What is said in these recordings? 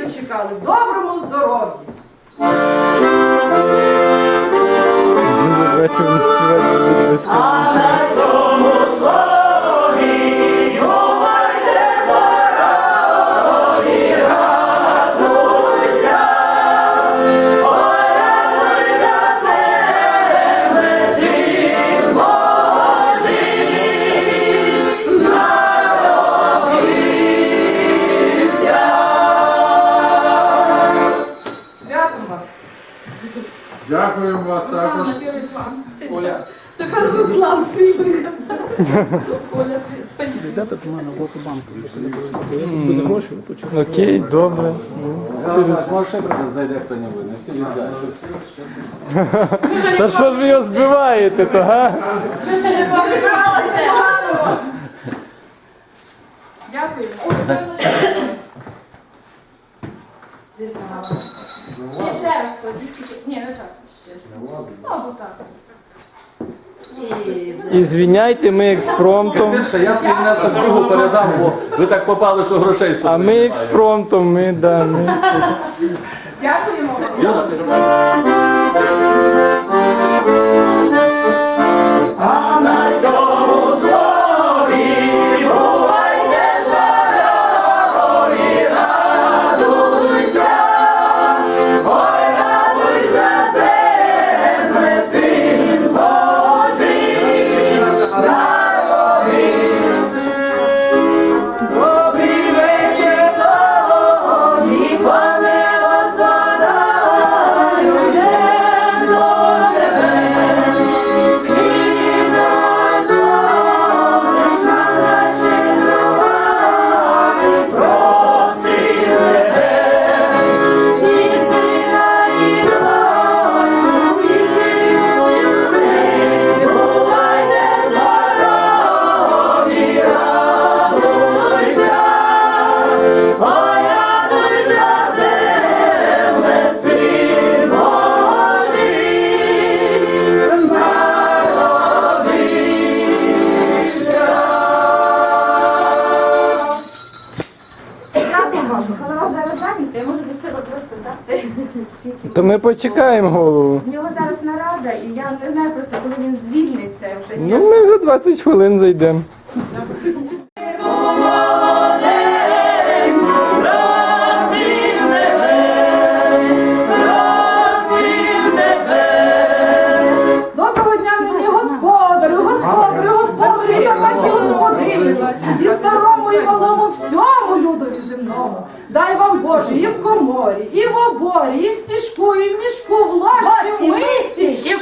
дочекали. Доброму здоров'ю! А на цьому буде Дякуємо вас також. Оля. Тепер Руслан твій. Оля, твій. Дайте мене в банку. Без грошей, то чого? Окей, добре. Може ще зайде хто-небудь, не всі віддають. Та що ж ви його збиваєте, то га? Дякую. І ще раз кладіть. тільки- Ні, не так. Ще. Ну, або так. І звіняйте, ми експромтом. Сирше, я свій внесок другу передам, бо ви так попали, що грошей А ми немає. експромтом, ми да. Ми. Дякуємо вам. Просто дати. То ми почекаємо голову. У нього зараз нарада, і я не знаю просто, коли він звільниться вже. Ну, ми за 20 хвилин зайдемо. Людові. Дай вам Боже, і в коморі, і в оборі, і в стіжку, і в мішку, в лашці, в мисці, і в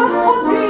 was a